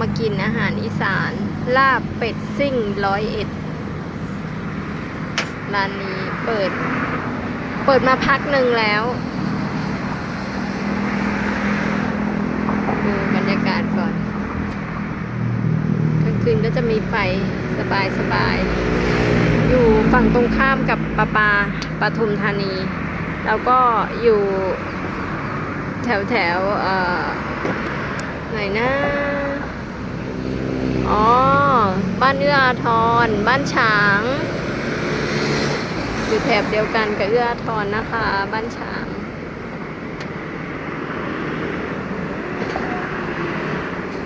มากินอาหารอีสาน ลาบเป็ดซิ่งร้อยเอ็ดร้านนี้เปิด เปิดมาพักหนึ่งแล้วดูบรรยากาศก่อนกลางคืนก็จะมีไฟสบายสบาย อยู่ฝั่งตรงข้ามกับปะปาปทุมธานี แล้วก็อยู่แถวแถวเอ่อไหนนะ อ๋อ บ้านเอื้ออาทร บ้านฉาง อยู่แถบเดียวกันกับเอื้ออาทรนะคะ บ้านฉาง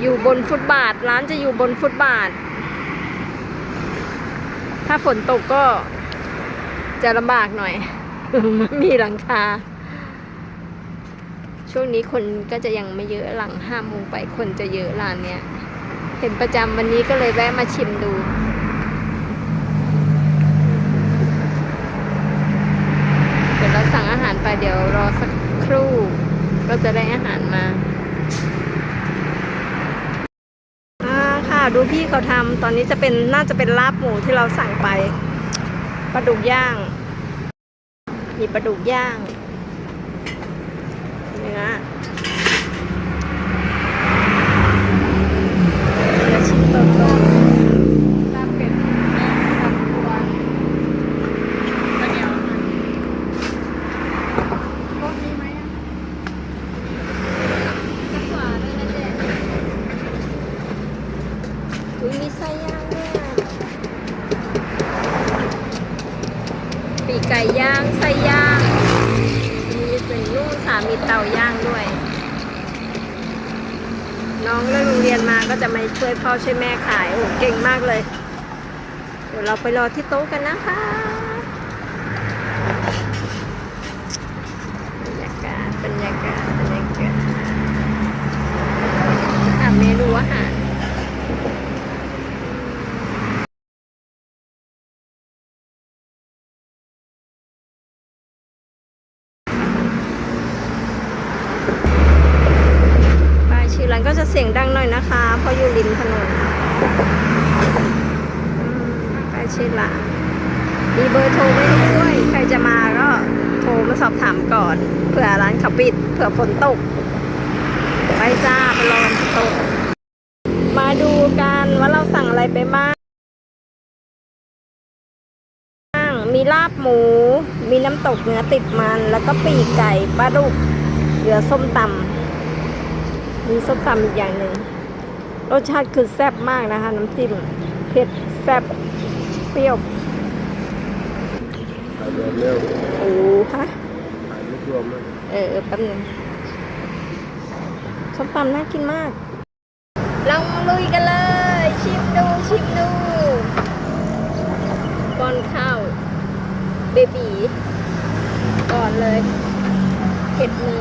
อยู่บนฟุตบาท ร้านจะอยู่บนฟุตบาท ถ้าฝนตกก็จะลำบากหน่อย มีหลังคา ช่วงนี้คนก็จะยังไม่เยอะหลังห้าโมงไปคนจะเยอะร้านเนี้ย เห็นประจำวันนี้ก็เลยแวะมาชิมดูเดี๋ยวเราสั่งอาหารไปเดี๋ยวรอสักครู่ ก็จะได้อาหารมาค่ะดูพี่เขาทำตอนนี้จะเป็นน่าจะเป็นลาบหมูที่เราสั่งไปปลาดุกย่าง มีปลาดุกย่างเนื้อเดี๋ยวชิมต้นต้นลาบเป็ดกับตัวข้าวเหนียวรสดีไหมอะสักกว่าด้วยนะเจ๊อุ้ยมีไส้ย่างด้วยอะปีกไก่ ย่างไส้ย่าง มีเป็นนู่งค่ะมีเตาย่างด้วย น้องเลิกโรงเรียนมาก็จะมาช่วยพ่อช่วยแม่ขายโอ้เก่งมากเลย เดี๋ยวเราไปรอที่โต๊ะกันนะคะบรรยากาศบรรยากาศบรรยากาศอะเมนูอาหาร ป้ายชื่อร้านก็จะ เสียงดังหน่อยนะคะเพราะอยู่ริมถนนอืมป้ชื่อร้านมีเบอร์โทรไว้ด้วย ใครจะมาก็โทรมาสอบถามก่อนเผื่อร้านเขาปิดเผื่อฝนตก ไปจ้าไปรอนต๊ะมาดูกันว่าเราสั่งอะไรไปบ้างมีลาบหมู มีน้ำตกเนื้อติดมัน แล้วก็ปีกไก่ปลาดุกเหลือส้มตำ มีส้มตำอีกอย่างหนึ่งรสชาติคือแซ่บมากนะคะ น้ำจิ้มเผ็ดแซ่บเปรี้ยวขายรวมเร็วโอ้ฮะขายไม่รวมเลยเออแป๊บหนึงส้มตำน่ากินมากเรามาลุยกันเลย ชิมดูชิมดูก้อนข้าวเบบีก่อนเลยเผ็ดมือ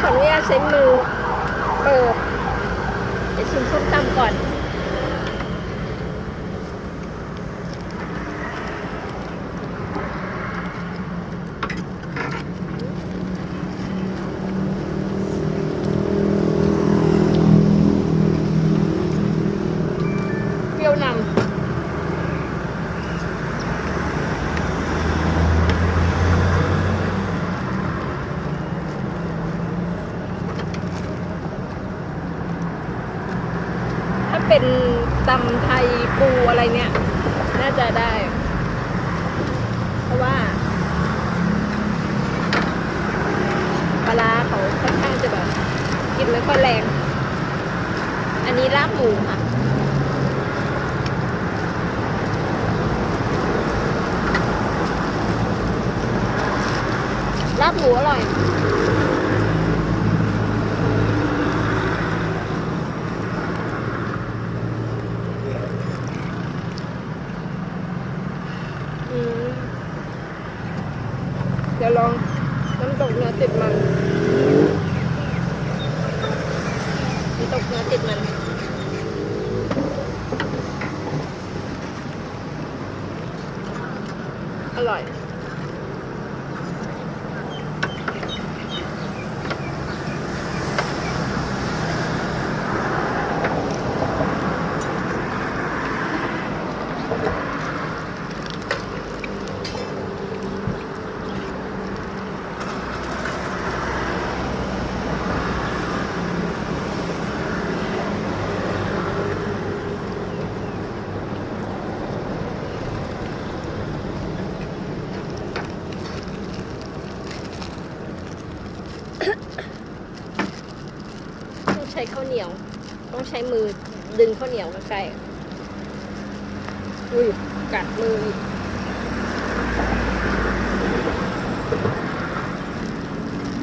ขออนุญาตใช้มือเปิดเดี๋ยวชิมส้มตำก่อน เปรี้ยวนำถ้า เป็นตำไทยปูอะไรเนี่ย น่าจะได้ เพราะว่าปลาร้าเขาค่อนข้างจะแบบกินไม่ค่อยแรง อันนี้ลาบหมูค่ะลาบหมูอร่อย จะลองน้ำตกเนื้อติดมันน้ำตกเนื้อติดมันอร่อย นียว ต้องใช้มือดึงข้าวเหนียวใกล้อุ้ยกัดมืออีก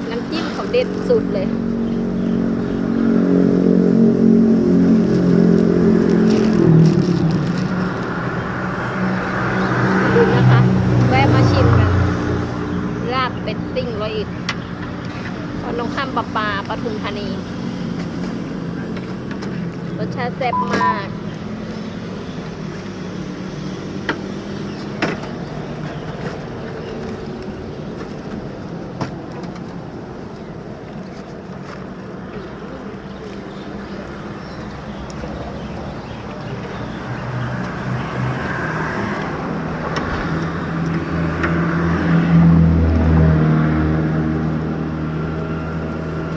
น้ำจิ้มเขาเด็ดสุดเลยดูนะคะ แวะมาชิมกัน ลาบเป็ดติ้งร้อยอ็ดตอนน้องข้ามปลาปลาปทุมธานี รสชาติแซ่บมาก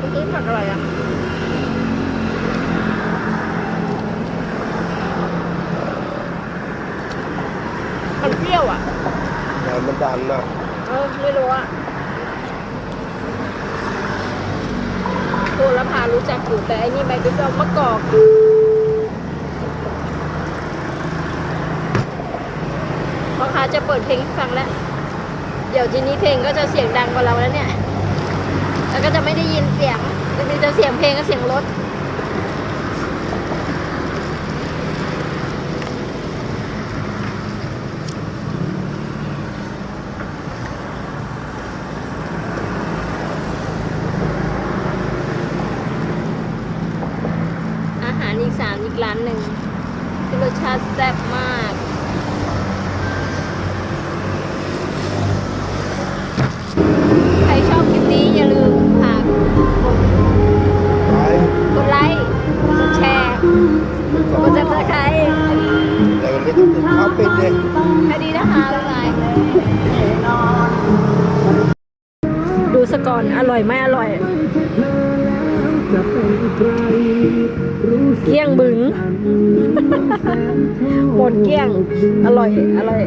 คุณซื้อผักอะไรอะ มันเปรี้ยวอะ แต่ มันนะเออไม่รู้อะโหระพารู้จักอยู่แต่อันนี้ใบเปรี้ยวมะกอกพ่อค้าจะเปิดเพลงให้ฟังแล้ว เดี๋ยวทีนี้เพลงก็จะเสียงดังกว่าเราแล้วเนี่ย แล้วก็จะไม่ได้ยินเสียงจะมีแต่เสียงเพลงกับเสียงรถ อาหารอีสานอีก ร้านหนึ่งที่รสชาติแซ่บมากใครชอบคลิปนี้อย่าลืมฝากกดไปกดไลค์กดแชร์กดซับสไครต์แต่มันไม่ต้องถึงข้าวเป็ดเลยแค่นี้นะคะบ๊ายบายดูสก่อน อร่อยไม่อร่อย เกี้ยงบึง หมดเกี้ยง อร่อย อร่อย